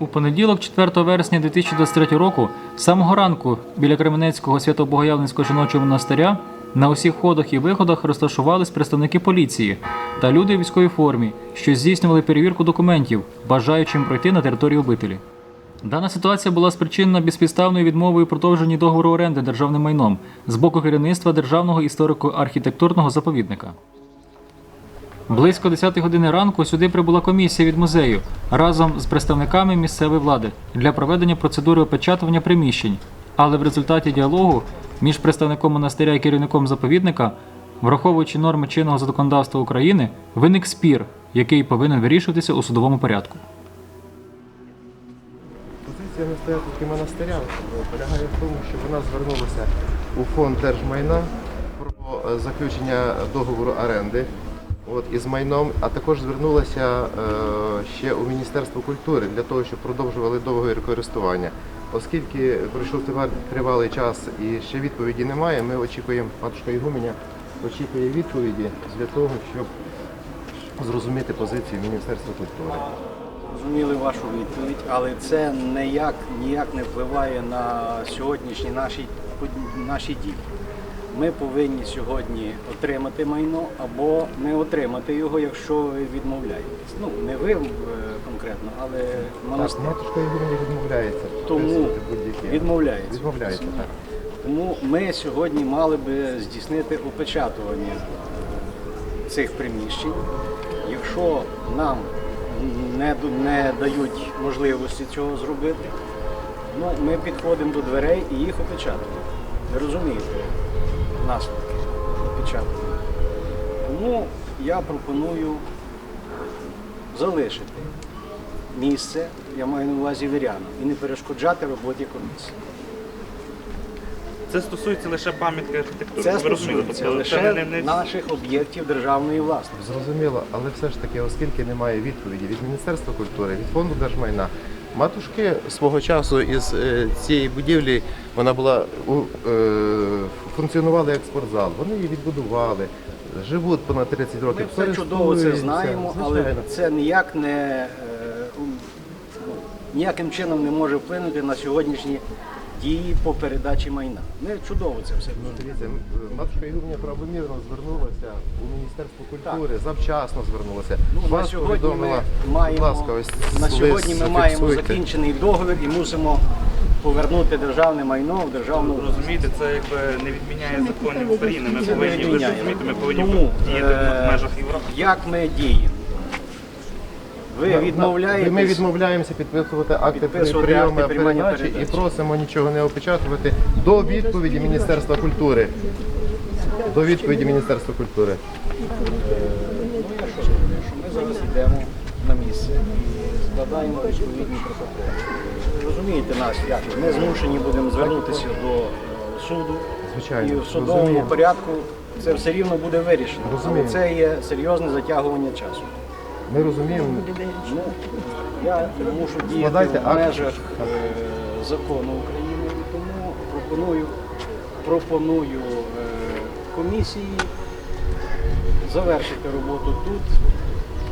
У понеділок, 4 вересня 2023 року, з самого ранку біля Кременецького Свято-Богоявленського жіночого монастиря на усіх входах і виходах розташувались представники поліції та люди у військовій формі, що здійснювали перевірку документів, бажаючим пройти на територію обителі. Дана ситуація була спричинена безпідставною відмовою продовженні договору оренди державним майном з боку керівництва Державного історико-архітектурного заповідника. Близько 10 години ранку сюди прибула комісія від музею разом з представниками місцевої влади для проведення процедури опечатування приміщень. Але в результаті діалогу між представником монастиря і керівником заповідника, враховуючи норми чинного законодавства України, виник спір, який повинен вирішуватися у судовому порядку. Позиція настоятельки монастиря полягає в тому, що вона звернулася у фонд держмайна про е, заключення договору оренди от, із майном, а також звернулася е, ще у Міністерство культури для того, щоб продовжували договір користування. Оскільки пройшов тривалий- час і ще відповіді немає, ми очікуємо, матушка Ігуменя очікує відповіді для того, щоб зрозуміти позицію Міністерства культури. Зрозуміли вашу відповідь, але це ніяк, ніяк не впливає на сьогоднішні наші, наші дії. Ми повинні сьогодні отримати майно або не отримати його, якщо ви відмовляєтесь. Ну, не ви е, конкретно, але Так, матушка Ігуменя відмовляється. Тому відмовляється. Відмовляється, так. Тому ми сьогодні мали би здійснити опечатування цих приміщень. Якщо нам не, не дають можливості цього зробити, ну, ми підходимо до дверей і їх опечатуємо. Ви розумієте наслідки опечатування. Тому я пропоную залишити місце, я маю на увазі віряну, і не перешкоджати роботі комісії. Це стосується лише пам'ятки архітектури. Це стосується Тобто лише це не, не, наших об'єктів державної власності. Зрозуміло, але все ж таки, оскільки немає відповіді від Міністерства культури, від фонду держмайна, матушки свого часу із е, цієї будівлі вона була у, е, функціонувала як спортзал. Вони її відбудували, живуть понад 30 років. Ми все чудово це знаємо, але Звичайно. це ніяк не е, ніяким чином не може вплинути на сьогоднішні дії по передачі майна. Ми чудово це все Ну. Дивіться, матушка Ігумня правомірно звернулася у Міністерство культури, завчасно звернулася. Ну, на Вас сьогодні ми повідомила, маємо, будь ласка, ось на лист сьогодні ми маємо зафіксуйте. закінчений договір і мусимо повернути державне майно в державну власність. розумієте, це якби не відміняє законів України. Ми Це повинні, ви ж розумієте, ми повинні Тому, діяти е, в межах Європи. Як ми діємо? Ви відмовляєтесь? Ми відмовляємося підписувати акти Підписувати прийому акти приймання передачі і передачі. просимо нічого не опечатувати до відповіді Міністерства культури. До відповіді Міністерства культури. Ну, я що? Що ми зараз йдемо на місце і складаємо відповідні протоколи. Ви розумієте нас, як ми змушені будемо звернутися до е, суду. Звичайно, І в судовому розуміємо. порядку це все рівно буде вирішено. Але Розуміємо. це є серйозне затягування часу. Ми розуміємо. Ну, я мушу діяти Складайте в акт. межах е, закону України, і тому пропоную, пропоную е, комісії завершити роботу тут,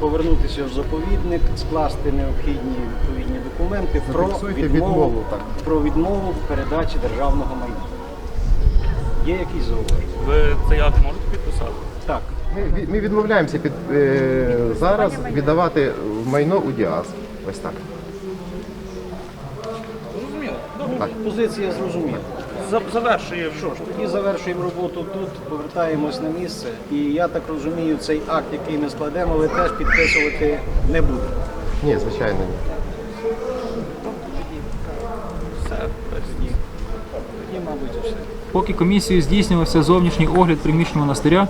повернутися в заповідник, скласти необхідні відповідні документи про відмову, відмову, так. про відмову в передачі державного майна. Є якісь зауваження? Ви цей акт можете підписати? Так. Ми, ми відмовляємося під, е, зараз віддавати майно у діаз. Ось так. Зрозуміло. Добре. Так. Позиція зрозуміла. За- Завершуємо. Що ж, тоді завершуємо роботу тут, повертаємось на місце. І я так розумію, цей акт, який ми складемо, ви теж підписувати не будете. Ні, звичайно, ні. Все. Тоді, тоді мабуть, і все. Поки комісією здійснювався зовнішній огляд приміщення монастиря,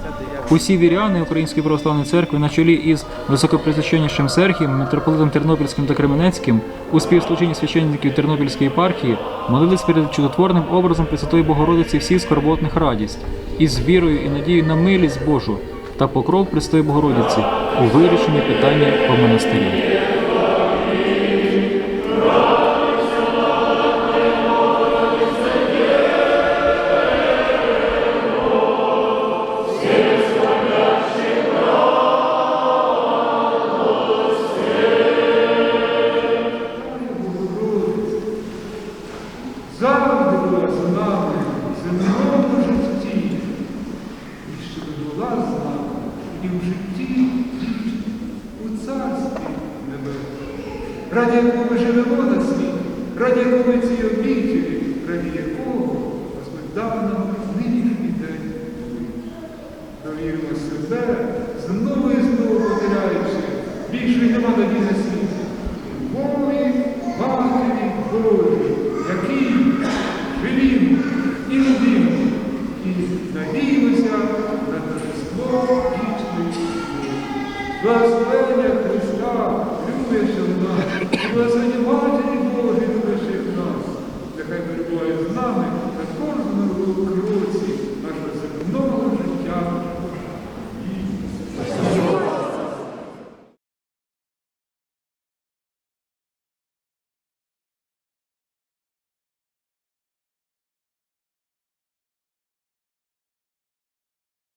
усі віряни Української православної церкви на чолі із високопресвященнішим Серхієм, митрополитом Тернопільським та Кременецьким у співслужінні священників Тернопільської єпархії молились перед чудотворним образом Пресвятої Богородиці всіх скорботних радість із вірою і надією на милість Божу та покров Пресвятої Богородиці у вирішенні питання по монастирі. І в житті у царстві небесному, раді якого ми живемо на світі, раді якого ми цієї обітелі, раді якого Господь дав нам Благословення Христа, любящого нас, благословення